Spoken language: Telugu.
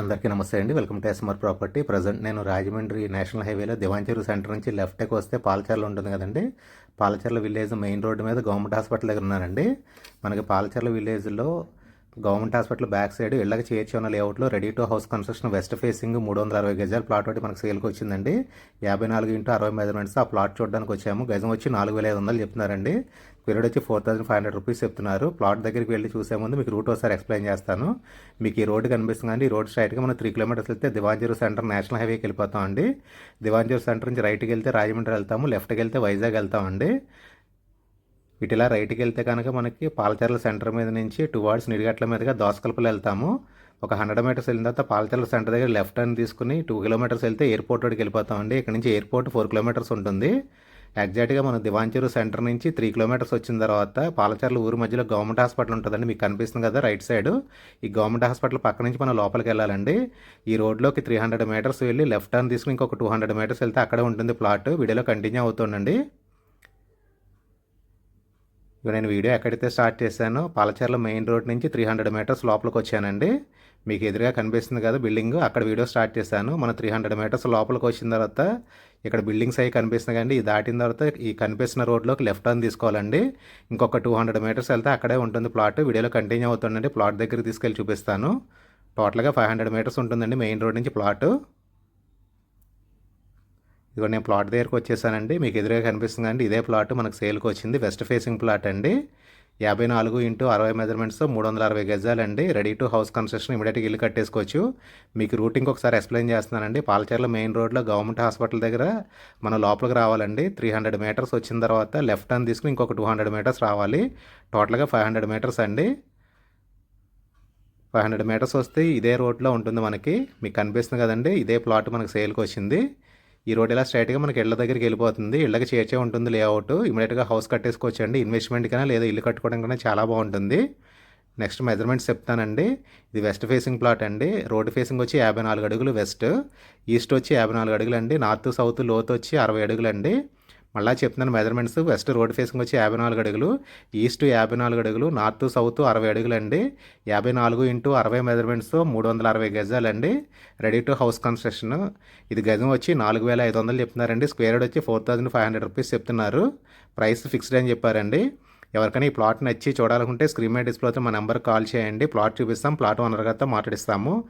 అందరికీ నమస్తే అండి. Welcome to SMR property present నేను రాజమండ్రి నేషనల్ హైవేలో దివాంచెరు సెంటర్ నుంచి లెఫ్ట్కి వస్తే పాలచర్ల ఉంటుంది కదండి. పాలచర్ల విలేజ్ మెయిన్ రోడ్డు మీద గవర్నమెంట్ హాస్పిటల్ దగ్గర ఉన్నానండి మనకి పాలచర్ల విలేజ్లో గవర్నమెంట్ హాస్పిటల్ బ్యాక్ సైడ్ ఇళ్ళకి చేర్చున్న లేఅవుట్లో ready to house construction west facing మూడు వందల అరవై గజాల ప్లాట్ ఒకటి మనకు సేల్కి వచ్చిందండి. యాభై నాలుగు ఇంటూ అరవై మెజర్మెంట్స్ ఆ ప్లాట్ చూడడానికి వచ్చాము. గజం వచ్చి నాలుగు వేల ఐదు వందలు చెప్తున్నారండి. పీరియడ్ వచ్చి four thousand five hundred rupees చెప్తున్నారు. ప్లాట్ దగ్గరికి వెళ్ళి చూసే ముందు మీకు రూట్ ఒకసారి ఎక్స్ప్లెయిన్ చేస్తాను. మీకు ఈ రోడ్డు కనిపిస్తుంది అండి ఈ రోడ్ స్ట్రైట్గా మనం త్రీ కిలోమీటర్స్ వెళ్తే దివాంజీరు సెంటర్ నేషనల్ హైవేకి వెళ్ళిపోతాం అండి సెంటర్ నుంచి రైట్కి వెళ్తే రాజమండ్రి వెళ్తాము. లెఫ్ట్కి వెళ్తే వైజాగ్ వెళ్తామండి. ఇటు ఇలా రైట్కి వెళ్తే కనుక మనకి పాలచర్ల సెంటర్ మీద నుంచి టువార్డ్స్ నిడిగట్ల మీదుగా దోసకల్పలు వెళ్తాము. ఒక హండ్రెడ్ మీటర్స్ వెళ్ళిన తర్వాత పాలచర్ల సెంటర్ దగ్గర లెఫ్ట్ టర్న్ తీసుకుని టూ కిలోమీటర్స్ వెళ్తే ఎయిర్పోర్ట్ వాడికి వెళ్ళిపోతామండి. ఇక్కడ నుంచి ఎయిర్పోర్ట్ ఫోర్ కిలోమీటర్స్ ఉంటుంది. ఎగ్జాక్ట్గా మనం దివాంచెరు సెంటర్ నుంచి త్రీ కిలోమీటర్స్ వచ్చిన తర్వాత పాలచర్ల ఊరు మధ్యలో గవర్నమెంట్ హాస్పిటల్ ఉంటుందండి. మీకు కనిపిస్తుంది కదా రైట్ సైడ్. ఈ గవర్నమెంట్ హాస్పిటల్ పక్క నుంచి మనం లోపలికి వెళ్ళాలండి. ఈ రోడ్లోకి త్రీ హండ్రెడ్ మీటర్స్ వెళ్ళి లెఫ్ట్ టర్న్ తీసుకుని ఇంకొక టూ హండ్రెడ్ మీటర్స్ వెళ్తే అక్కడే ఉంటుంది ప్లాట్. వీడియోలో కంటిన్యూ అవుతుండండి. నేను వీడియో ఎక్కడైతే స్టార్ట్ చేశానో పాలచర్ల మెయిన్ రోడ్ నుంచి త్రీ హండ్రెడ్ మీటర్స్ లోపలికి వచ్చానండి. మీకు ఎదురుగా కనిపిస్తుంది కదా బిల్డింగ్. అక్కడ వీడియో స్టార్ట్ చేశాను. మన త్రీ హండ్రెడ్ మీటర్స్ లోపలికి వచ్చిన తర్వాత ఇక్కడ బిల్డింగ్స్ అవి కనిపిస్తున్నాయి కానీ ఈ దాటిన తర్వాత ఈ కనిపిస్తున్న రోడ్లోకి లెఫ్ట్ టర్న్ తీసుకోవాలండి. ఇంకొక టూ హండ్రెడ్ మీటర్స్ వెళ్తే అక్కడే ఉంటుంది ప్లాట్ వీడియోలో కంటిన్యూ అవుతుందండి. ప్లాట్ దగ్గర తీసుకెళ్ళి చూపిస్తాను. టోటల్గా ఫైవ్ హండ్రెడ్ మీటర్స్ ఉంటుందండి మెయిన్ రోడ్ నుంచి ప్లాట్ ఇదిగో నేను ప్లాట్ దగ్గరకు వచ్చేసానండి. మీకు ఎదురుగా కనిపిస్తుంది అండి ఇదే ప్లాట్ మనకు సేల్కి వచ్చింది. వెస్ట్ ఫేసింగ్ ప్లాట్ అండి. యాభై నాలుగు ఇంటూ అరవై మెజర్మెంట్స్ మూడు వందల అరవై గజాలండి. రెడీ టు హౌస్ కన్స్ట్రక్షన్ ఇమీడియట్గా ఇల్లు కట్టేసుకోవచ్చు. మీకు రూటింగ్ ఒకసారి ఎక్స్ప్లెయిన్ చేస్తున్నానండి. పాలచేర్ల మెయిన్ రోడ్లో గవర్నమెంట్ హాస్పిటల్ దగ్గర మనం లోపలికి రావాలండి. త్రీ హండ్రెడ్ మీటర్స్ వచ్చిన తర్వాత లెఫ్ట్ టర్న్ తీసుకుని ఇంకొక టూ హండ్రెడ్ మీటర్స్ రావాలి. టోటల్గా ఫైవ్ హండ్రెడ్ మీటర్స్ అండి. ఫైవ్ హండ్రెడ్ మీటర్స్ వస్తే ఇదే రోడ్లో ఉంటుంది మనకి. మీకు కనిపిస్తుంది కదండి. ఇదే ప్లాట్ మనకు సేల్కి వచ్చింది. ఈ రోడ్ ఇలా స్ట్రైట్గా మనకి ఇళ్ళ దగ్గరికి వెళ్ళిపోతుంది. ఇళ్ళకి చేర్చే ఉంటుంది లేఅవుట్ ఇమీడియట్గా హౌస్ కట్టేసుకోవచ్చండి. ఇన్వెస్ట్మెంట్ కన్నా లేదా ఇల్లు కట్టుకోవడం కన్నా చాలా బాగుంటుంది. నెక్స్ట్ మెజర్మెంట్స్ చెప్తానండి. ఇది వెస్ట్ ఫేసింగ్ ప్లాట్ అండి. రోడ్ ఫేసింగ్ వచ్చి యాభై నాలుగు అడుగులు వెస్ట్ ఈస్ట్ వచ్చి యాభై నాలుగు అడుగులు అండి నార్త్ సౌత్ లోత్ వచ్చి అరవై అడుగులు అండి మళ్ళీ చెప్తున్నాను మెజర్మెంట్స్ వెస్ట్ రోడ్ ఫేసింగ్ వచ్చి యాభై నాలుగు అడుగులు. ఈస్ట్ యాభై నాలుగు అడుగులు. నార్త్ సౌత్ అరవై అడుగులు అండి యాభై నాలుగు ఇంటూ అరవై మెజర్మెంట్స్ మూడు వందల అరవై గజాలండి. రెడీ టు హౌస్ కన్స్ట్రక్షన్ ఇది గజం వచ్చి నాలుగు వేల ఐదు వందలు చెప్తున్నారండి. స్క్వేర్ వచ్చి four thousand five hundred rupees చెప్తున్నారు. ప్రైస్ ఫిక్స్డ్ అని చెప్పారండి. ఎవరికైనా ఈ ప్లాట్ నచ్చి చూడాలనుకుంటే స్క్రీన్ మీద డిస్ప్లేతో మా నెంబర్ కాల్ చేయండి. ప్లాట్ చూపిస్తాం. ప్లాట్ ఓనర్ గారితో మాట్లాడిస్తాము.